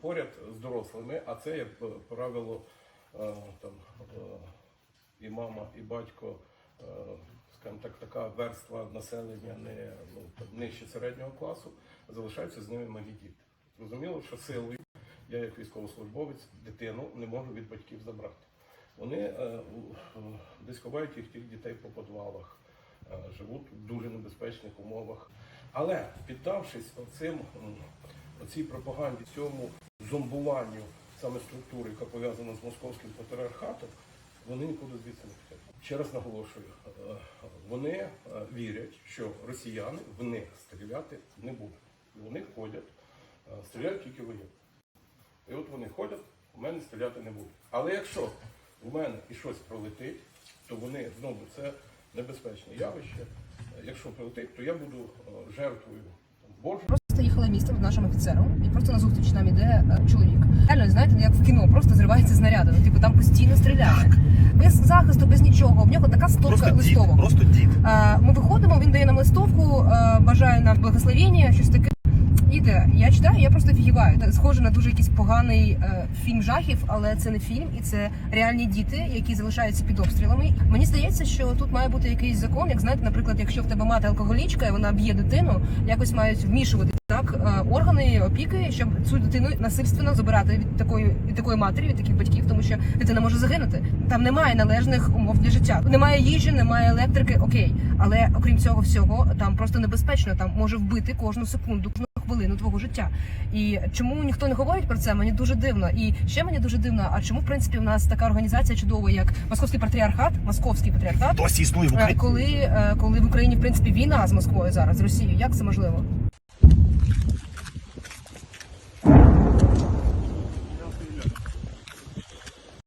поряд з дорослими, а це, як е, правило, е, там е, і мама, і батько, скажімо так, така верства населення не ну, нижче середнього класу, залишаються з ними малі діти. Зрозуміло, що силою я, як військовослужбовець, дитину не можу від батьків забрати. Вони десь ховають їх тих дітей по підвалах, живуть в дуже небезпечних умовах. Але піддавшись оцим, м, оцій пропаганді, цьому зомбуванню саме структури, яка пов'язана з московським патріархатом, вони нікуди звідси не підуть. Ще раз наголошую, е, вони е, вірять, що росіяни в них стріляти не будуть. І вони ходять, е, стріляють тільки воєнні. І от вони ходять, у мене стріляти не будуть. Але якщо у мене і щось пролетить, то вони знову це небезпечне явище. Якщо прилетить, то я буду жертвою Божою. Просто містом з нашим офіцером, і просто на зустріч нам іде е, чоловік. Реально, знаєте, як в кіно, просто зривається знаряди. Ну, типу, там постійно стріляє. Без захисту, без нічого. В нього така стопка Просто дід, листовок. просто дід. Е, Ми виходимо, він дає нам листовку, е, бажає нам благословення, щось таке. Іде. Я читаю, я просто фігіваю. Схоже на дуже якийсь поганий е, фільм жахів, але це не фільм, і це реальні діти, які залишаються під обстрілами. Мені здається, що тут має бути якийсь закон. Як знаєте, наприклад, якщо в тебе мати алкоголічка, і вона б'є дитину, якось мають вмішувати е, органи опіки, щоб цю дитину насильственно забирати від такої від такої матері, від таких батьків, тому що дитина може загинути. Там немає належних умов для життя. Немає їжі, немає електрики. Окей, але окрім цього всього, там просто небезпечно. Там може вбити кожну секунду, кожну хвилину твого життя. І чому ніхто не говорить про це? Мені дуже дивно. І ще мені дуже дивно. А чому в принципі в нас така організація чудова, як Московський патріархат, Московський патріархат, Досі існує в е, Україні. коли, е, коли в Україні в принципі війна з Москвою зараз з Росією? Як це можливо?